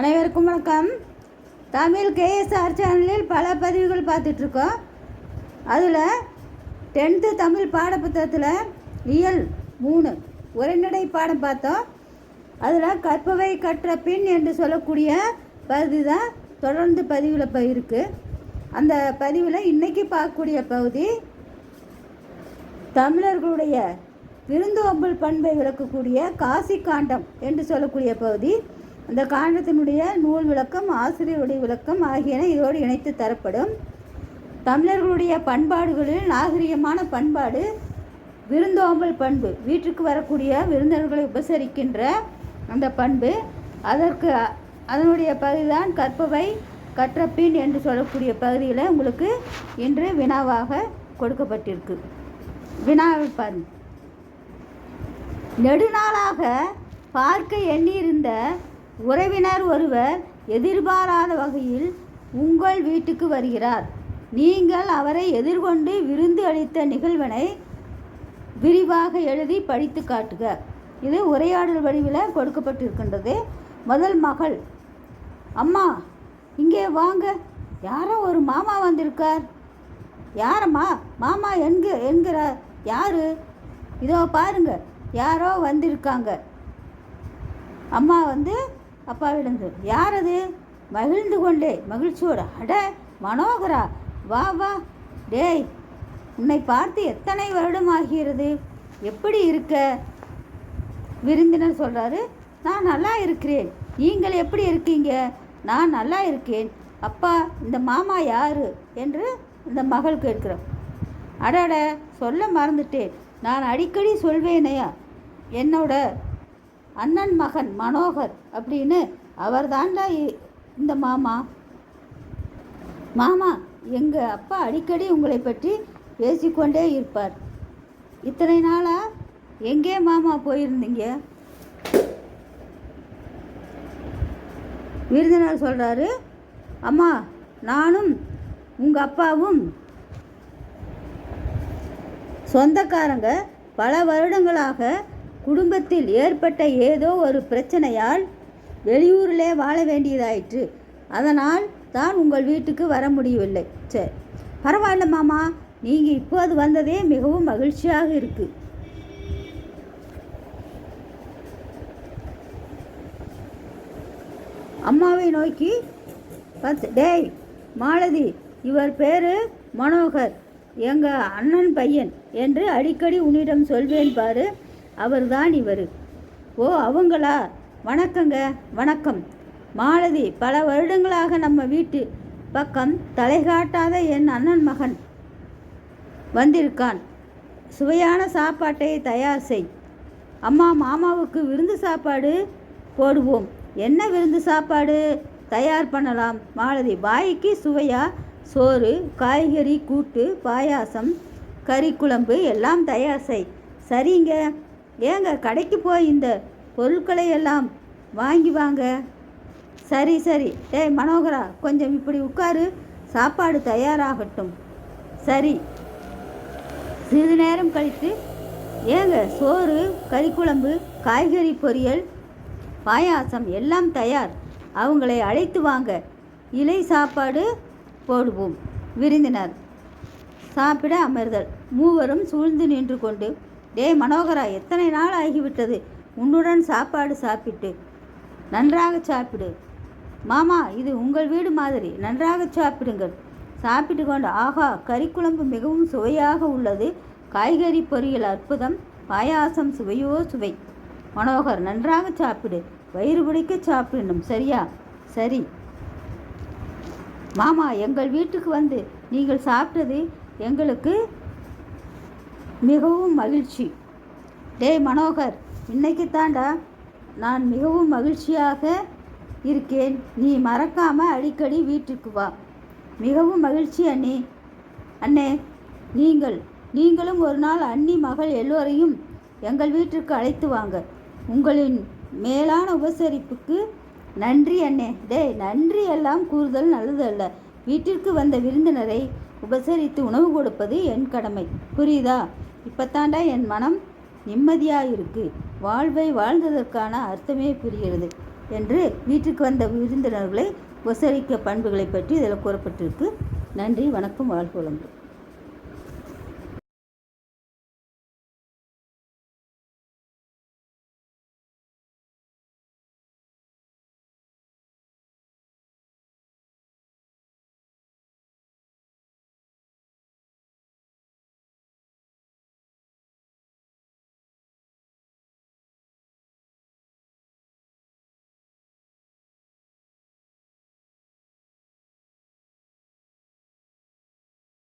அனைவருக்கும் வணக்கம். தமிழ் கேஎஸ்ஆர் சேனலில் பல பதிவுகள் பார்த்துட்ருக்கோம். அதில் டென்த்து தமிழ் பாடப்புத்தகத்தில் இயல் மூணு உரைநடை பாடம் பார்த்தோம். அதில் கற்பவை கற்ற பின் என்று சொல்லக்கூடிய பகுதி தான் தொடர்ந்து பதிவில் இப்போ இருக்குது அந்த பதிவில் இன்றைக்கி பார்க்கக்கூடிய பகுதி தமிழர்களுடைய விருந்தோம்பல் பண்பை விளக்கக்கூடிய காசி காண்டம் என்று சொல்லக்கூடிய பகுதி. அந்த காண்டத்தினுடைய நூல் விளக்கம் ஆசிரியருடைய விளக்கம் ஆகியன இதோடு இணைத்து தரப்படும். தமிழர்களுடைய பண்பாடுகளில் நாகரிகமான பண்பாடு விருந்தோம்பல் பண்பு வீட்டுக்கு வரக்கூடிய விருந்தினர்களை உபசரிக்கின்ற அந்த பண்பு அதற்கு அதனுடைய பகுதிதான் கற்பவை கற்றப்பின் என்று சொல்லக்கூடிய பகுதியில் உங்களுக்கு இன்று வினாவாக கொடுக்கப்பட்டிருக்கு. வினாவை பாருங்க. நெடுநாளாக பார்க்க எண்ணியிருந்த உறவினர் ஒருவர் எதிர்பாராத வகையில் உங்கள் வீட்டுக்கு வருகிறார். நீங்கள் அவரை எதிர்கொண்டு விருந்து அளித்த நிகழ்வினை விரிவாக எழுதி படித்து காட்டுக. இது உரையாடல் வடிவில் கொடுக்கப்பட்டிருக்கின்றது. முதல் மகள். அம்மா இங்கே வாங்க. யாரோ ஒரு மாமா வந்திருக்கார். யாரம்மா? மாமா என்க என்கிறார். யாரு? இதோ பாருங்க. யாரோ வந்திருக்காங்க. அம்மா வந்து அப்பாவிடம் சொல், யார் அது மகிழ்ந்து கொண்டே மகிழ்ச்சியோட அட மனோகரா வா வா டேய் உன்னை பார்த்து எத்தனை வருடம் ஆகிறது எப்படி இருக்க? விருந்தினர் சொல்கிறாரு நான் நல்லா இருக்கிறேன். நீங்கள் எப்படி இருக்கீங்க? நான் நல்லா இருக்கேன். அப்பா இந்த மாமா யார்? என்று இந்த மகள் கேட்கிறோம் அடட சொல்ல மறந்துட்டேன். நான் அடிக்கடி சொல்வேனையா? என்னோட அண்ணன் மகன் மனோகர் அப்படின்னு அவர் தாண்டா இந்த மாமா. மாமா எங்கள் அப்பா அடிக்கடி உங்களை பற்றி பேசிக்கொண்டே இருப்பார். இத்தனை நாளாக எங்கே மாமா போயிருந்தீங்க? விருந்தினர் சொல்கிறாரு அம்மா நானும் உங்கள் அப்பாவும் சொந்தக்காரங்க பல வருடங்களாக குடும்பத்தில் ஏற்பட்ட ஏதோ ஒரு பிரச்சனையால் வெளியூரிலே வாழ வேண்டியதாயிற்று. அதனால் தான் உங்கள் வீட்டுக்கு வர முடியவில்லை. சரி பரவாயில்ல மாமா நீங்கள் இப்போது வந்ததே மிகவும் மகிழ்ச்சியாக இருக்கு. அம்மாவை நோக்கி பத்து டேய் மாலதி இவர் பேர் மனோகர். எங்கள் அண்ணன் பையன் என்று அடிக்கடி உன்னிடம் சொல்வேன் பாரு. அவர்தான் இவர். ஓ அவங்களா? வணக்கங்க வணக்கம். மாலதி பல வருடங்களாக நம்ம வீட்டு பக்கம் தலை காட்டாத என் அண்ணன் மகன் வந்திருக்கான். சுவையான சாப்பாட்டை தயார் செய். அம்மா மாமாவுக்கு விருந்து சாப்பாடு போடுவோம். என்ன விருந்து சாப்பாடு தயார் பண்ணலாம்? மாலதி வாய்க்கு சுவையா? சோறு காய்கறி கூட்டு பாயாசம் கறி குழம்பு எல்லாம் தயார் செய். சரிங்க. ஏங்க கடைக்கு போய் இந்த பொருட்களை எல்லாம் வாங்கி வாங்க. சரி சரி. டேய் மனோகரா கொஞ்சம் இப்படி உட்காரு. சாப்பாடு தயாராகட்டும். சரி. சிறிது நேரம் கழித்து ஏங்க சோறு கறிக்குழம்பு காய்கறி பொரியல் பாயாசம் எல்லாம் தயார். அவங்களை அழைத்து வாங்க. இலை சாப்பாடு போடுவோம் விருந்தினர். சாப்பிட அமர்தல். மூவரும் சூழ்ந்து நின்று கொண்டு டே மனோகரா எத்தனை நாள் ஆகிவிட்டது? உன்னுடன் சாப்பாடு சாப்பிட்டு நன்றாக சாப்பிடு. மாமா இது உங்கள் வீடு மாதிரி. நன்றாக சாப்பிடுங்கள். சாப்பிட்டு கொண்டு ஆஹா கறிக்குழம்பு மிகவும் சுவையாக உள்ளது. காய்கறி பொரியல் அற்புதம். பாயாசம் சுவையோ சுவை. மனோகர் நன்றாக சாப்பிடு. வயிறு பிடிக்க சாப்பிடணும். சரியா? சரி. மாமா எங்கள் வீட்டுக்கு வந்து நீங்கள் சாப்பிட்டது எங்களுக்கு மிகவும் மகிழ்ச்சி. டே மனோகர் இன்னைக்கு தாண்டா நான் மிகவும் மகிழ்ச்சியாக இருக்கேன். நீ மறக்காமல் அடிக்கடி வீட்டுக்கு வா. மிகவும் மகிழ்ச்சி அண்ணி. அண்ணே நீங்கள் நீங்களும் ஒரு நாள் அண்ணி மகள் எல்லோரையும் எங்கள் வீட்டிற்கு அழைத்து வாங்க. உங்களின் மேலான உபசரிப்புக்கு நன்றி அண்ணே. டே நன்றி எல்லாம் கூறுதல் நல்லதல்ல வீட்டிற்கு வந்த விருந்தினரை உபசரித்து உணவு கொடுப்பது என் கடமை. புரியுதா? இப்பத்தாண்டா என் மனம் நிம்மதியாக இருக்கு வாழ்வை வாழ்ந்ததற்கான அர்த்தமே புரிகிறது என்று வீட்டுக்கு வந்த விருந்தினர்களை உபசரிக்க பண்புகளை பற்றி இதில் கூறப்பட்டிருக்கு. நன்றி வணக்கம் வாழ்க